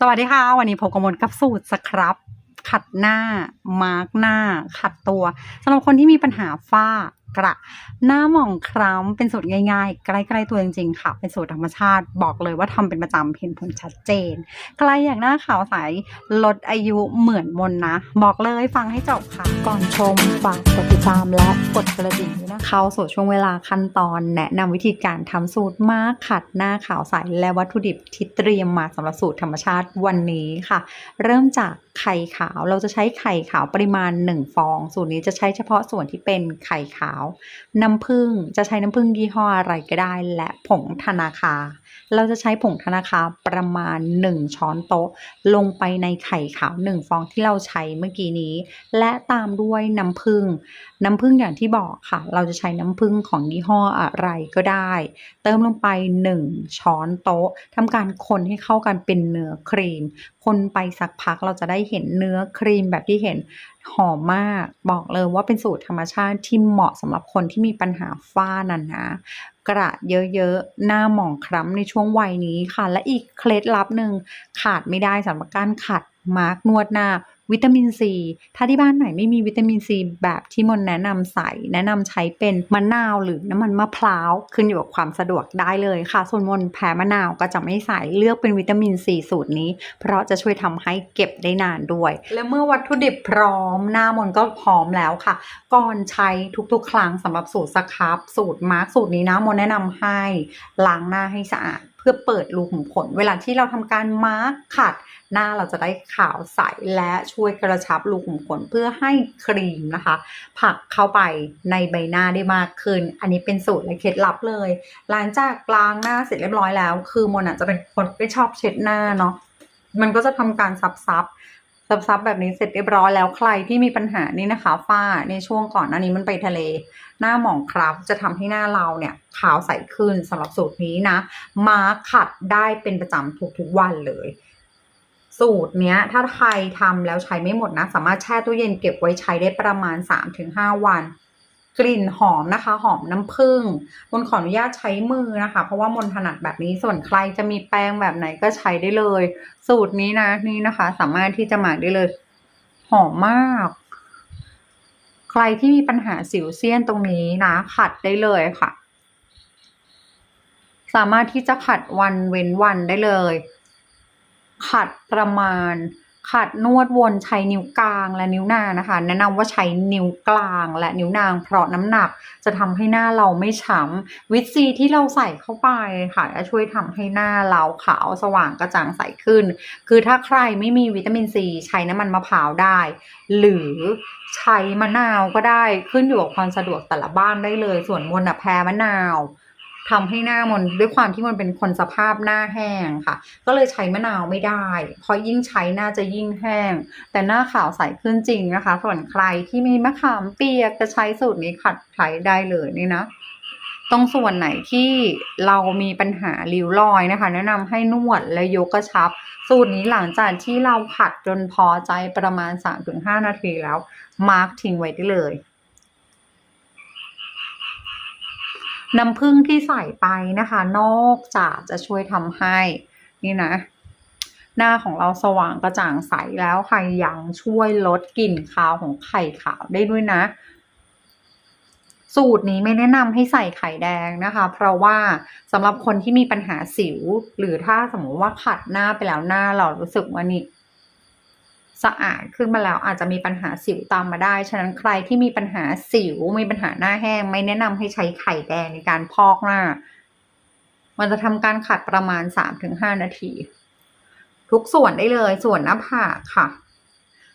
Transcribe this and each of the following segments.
สวัสดีค่ะ วันนี้พบกับมนกับสูตรสครับ ขัดหน้า มาร์กหน้า ขัดตัวสำหรับคนที่มีปัญหาฝ้า กระ หน้าหมองคล้ำเป็นสูตรง่ายๆ ใกล้ๆตัวจริงๆค่ะ เป็นสูตรธรรมชาติบอกเลยว่าทำเป็นประจำเห็นผลชัดเจน ใครอยากหน้าขาวใสลดอายุเหมือนมนนะ บอกเลยฟังให้จบค่ะ ก่อนชมฝากกดติดตามและกดกระดิ่งด้วยนะเข้าสู่ช่วงเวลาขั้นตอน แนะนำวิธีการทำสูตรมาขัดหน้าขาวใสและวัตถุดิบที่เตรียมมาสำหรับสูตรธรรมชาติวันนี้ค่ะ เริ่มจาก ไข่ขาวเราจะใช้ไข่ขาวปริมาณ 1 ฟอง สูตรนี้จะใช้เฉพาะส่วนที่เป็นไข่ขาว น้ำผึ้งจะใช้น้ำผึ้งยี่ห้ออะไรก็ได้ และผงธนาคา เราจะใช้ผงธนาคาประมาณ 1 ช้อนโต๊ะ ลงไปในไข่ขาว 1 ฟองที่เราใช้เมื่อกี้นี้ และตามด้วยน้ำผึ้งน้ำผึ้งอย่างที่บอกค่ะ เราจะใช้น้ำผึ้งของยี่ห้ออะไรก็ได้ เติมลงไป 1 ช้อนโต๊ะทำการคนให้เข้ากันเป็นเนื้อครีม คนไปสักพักเราจะได้เห็นเนื้อครีมแบบที่เห็นหอมมาก บอกเลยว่าเป็นสูตรธรรมชาติที่เหมาะสำหรับคนที่มีปัญหาฝ้านันนะ กระเยอะๆ หน้าหมองคล้ำในช่วงวัยนี้ค่ะ และอีกเคล็ดลับหนึ่งขาดไม่ได้สำหรับการขัด มาร์กนวดหน้า วิตามินซี ถ้าที่บ้านไหนไม่มีวิตามินซีแบบที่มนแนะนำใส่แนะนำใช้เป็นมะนาวหรือน้ำมันมะพร้าวขึ้นอยู่กับความสะดวกได้เลยค่ะ ส่วนมนแพ้มะนาวก็จะไม่ใส่เลือกเป็นวิตามินซีสูตรนี้ เพราะจะช่วยทำให้เก็บได้นานด้วย และเมื่อวัตถุดิบพร้อมหน้ามนก็พร้อมแล้วค่ะ ก่อนใช้ทุกๆ ครั้งสำหรับสูตรสครับสูตรมาร์กสูตรนี้นะมนแนะนำให้ล้างหน้าให้สะอาด พื่อเปิดรูขุมขน เวลาที่เราทำการมาร์กขัด หน้าเราจะได้ขาวใสและช่วยกระชับรูขุมขนเพื่อให้ครีมนะคะ ผักเข้าไปในใบหน้าได้มากขึ้น อันนี้เป็นสูตรและเคล็ดลับเลย หลังจากล้างหน้าเสร็จเรียบร้อยแล้ว คือมนอาจจะเป็นคนไม่ชอบเช็ดหน้าเนาะมันก็จะทำการซับซับๆซับซับๆแบบนี้เสร็จเรียบร้อยแล้วใครที่มีปัญหานี่นะคะฝ้าในช่วงก่อนหน้านี้มันไปทะเล หน้าหมองคล้ำจะทำให้หน้าเราเนี่ยขาวใสขึ้นสำหรับสูตรนี้นะมาขัดได้เป็นประจำทุกๆวันเลย สูตรเนี้ย ถ้าใครทำแล้วใช้ไม่หมดนะ สามารถแช่ตู้เย็นเก็บไว้ใช้ได้ประมาณ 3-5 วันกลิ่นหอมนะคะ หอมน้ำผึ้งมนขออนุญาตใช้มือนะคะ เพราะว่ามนถนัดแบบนี้ส่วนใครจะมีแป้งแบบไหนก็ใช้ได้เลย สูตรนี้นะนี่นะคะ สามารถที่จะหมักได้เลย หอมมาก ใครที่มีปัญหาสิวเซียนตรงนี้นะ ขัดได้เลยค่ะ สามารถที่จะขัดวันเว้นวันได้เลย ขัดประมาณ ขัดนวดวนใช้นิ้วกลางและนิ้วนางนะคะ แนะนำว่าใช้นิ้วกลางและนิ้วนาง เพราะน้ำหนักจะทำให้หน้าเราไม่ช้ำวิตซีที่เราใส่เข้าไปค่ะจะช่วยทำให้หน้าเราขาวสว่างกระจ่างใสขึ้น คือถ้าใครไม่มีวิตามินซีใช้น้ำมันมะพร้าวได้ หรือใช้มะนาวก็ได้ขึ้นอยู่กับความสะดวกแต่ละบ้านได้เลย ส่วนมนต์อะแพ้มะนาว ทำให้หน้ามันด้วยความที่มันเป็นคนสภาพหน้าแห้งค่ะ ก็เลยใช้มะนาวไม่ได้ เพราะยิ่งใช้หน้าจะยิ่งแห้ง แต่หน้าขาวใสขึ้นจริงนะคะ ส่วนใครที่มีมะขามเปียกจะใช้สูตรนี้ขัดใช้ได้เลยนี่นะตรงส่วนไหนที่เรามีปัญหาริ้วรอยนะคะ แนะนำให้นวดและยกกระชับ สูตรนี้หลังจากที่เราขัดจนพอใจประมาณ 3-5 นาทีแล้ว มาร์กทิ้งไว้ได้เลย น้ำผึ้งที่ใส่ไปนะคะ นอกจากจะช่วยทำให้ นี่นะ หน้าของเราสว่างกระจ่างใสแล้วค่ะยังช่วยลดกลิ่นคาวของไข่ขาวได้ด้วยนะ สูตรนี้ไม่แนะนำให้ใส่ไข่แดงนะคะ เพราะว่าสำหรับคนที่มีปัญหาสิว หรือถ้าสมมติว่าขัดหน้าไปแล้วหน้าเรารู้สึกว่านี่ สะอาดขึ้นมาแล้วอาจจะมีปัญหาสิวตามมาได้ ฉะนั้นใครที่มีปัญหาสิวมีปัญหาหน้าแห้ง ไม่แนะนำให้ใช้ไข่แดงในการพอกหน้า มันจะทำการขัดประมาณ 3-5 นาที ทุกส่วนได้เลย ส่วนหน้าผากค่ะ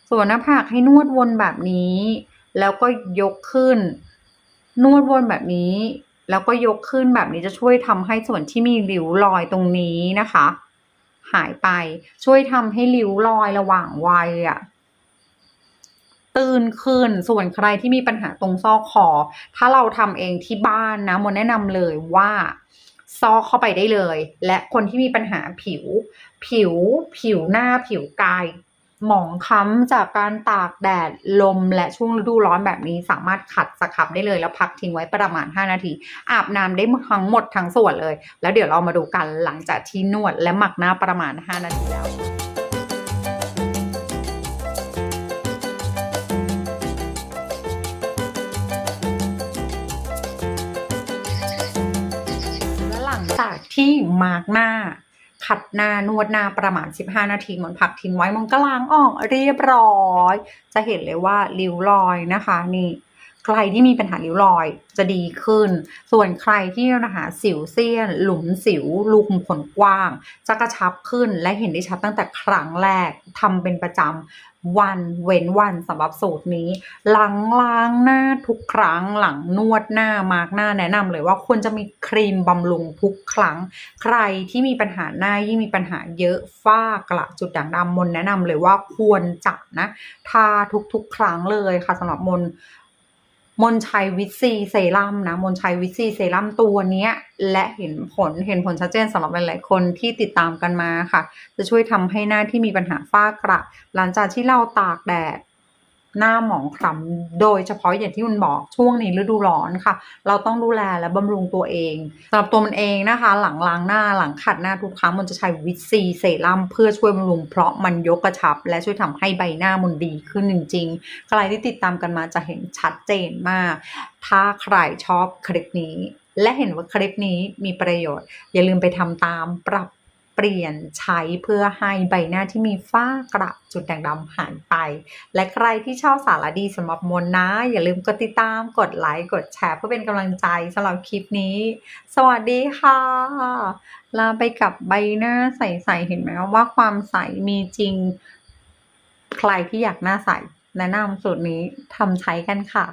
ส่วนหน้าผากให้นวดวนแบบนี้ แล้วก็ยกขึ้น นวดวนแบบนี้ แล้วก็ยกขึ้นแบบนี้จะช่วยทำให้ส่วนที่มีริ้วรอยตรงนี้นะคะ หายไป ช่วยทำให้ริ้วรอยระหว่างวัยอะตื่นขึ้นส่วนใครที่มีปัญหาตรงซอกคอ ถ้าเราทำเองที่บ้านนะมนแนะนำเลยว่าซอกเข้าไปได้เลย และคนที่มีปัญหาผิว ผิว ผิวหน้าผิวกาย หมองคล้ำจากการตากแดดลมและช่วงฤดูร้อนแบบนี้สามารถขัดสครับได้เลยแล้วพักทิ้งไว้ประมาณ 5 นาที อาบน้ำได้ทั้งหมดทั้งส่วนเลย แล้วเดี๋ยวเรามาดูกันหลังจากที่นวดและหมักหน้าประมาณ 5 นาทีแล้วที่มาร์กหน้า ขัดหน้านวดหน้าประมาณ 15 นาทีเหมือนผักทิ้งไว้มันก็ล้างออกเรียบร้อย จะเห็นเลยว่าริ้วรอยนะคะนี่ ใครที่มีปัญหาริ้วรอยจะดีขึ้น ส่วนใครที่มีปัญหาสิวเซียน หลุมสิวรูขุมขนกว้าง จะกระชับขึ้นและเห็นได้ชัดตั้งแต่ครั้งแรกทำเป็นประจำวันเว้นวันสำหรับสูตรนี้หลังล้างหน้าทุกครั้งหลังนวดหน้ามาร์กหน้าแนะนำเลยว่าควรจะมีครีมบำรุงทุกครั้ง ใครที่มีปัญหาหน้ายิ่งมีปัญหาเยอะฝ้ากระจุดด่างดำมนแนะนำเลยว่าควรจะนะทาทุกๆ ครั้งเลยค่ะสำหรับมน มนชัยวิตซีเซรั่มนะมนชัยวิตซีเซรั่มตัวนี้และเห็นผลเห็นผลชัดเจนสำหรับหลายๆคนที่ติดตามกันมาค่ะ จะช่วยทำให้หน้าที่มีปัญหาฝ้ากระ หลังจากที่เราตากแดด หน้าหมองคล้ำโดยเฉพาะอย่างที่มันบอกช่วงนี้ฤดูร้อนค่ะ เราต้องดูแลและบำรุงตัวเองสำหรับตัวมันเองนะคะ หลังล้างหน้าหลังขัดหน้าทุกครั้งมันจะใช้วิตซีเซรั่มเพื่อช่วยบำรุงเพราะมันยกกระชับ และช่วยทำให้ใบหน้ามันดีขึ้นจริงๆ ใครที่ติดตามกันมาจะเห็นชัดเจนมาก ถ้าใครชอบคลิปนี้ และเห็นว่าคลิปนี้มีประโยชน์ อย่าลืมไปทำตามปรับ เปลี่ยนใช้เพื่อให้ใบหน้าที่มีฝ้ากระจุดด่างดำหายไป และใครที่ชอบสารดีสำหรับมนนะ อย่าลืมกดติดตาม กดไลค์ กดแชร์เพื่อเป็นกำลังใจสำหรับคลิปนี้ สวัสดีค่ะ ลาไปกับใบหน้าใสๆเห็นไหมว่าความใสมีจริง ใครที่อยากหน้าใสแนะนำสูตรนี้ทำใช้กันค่ะ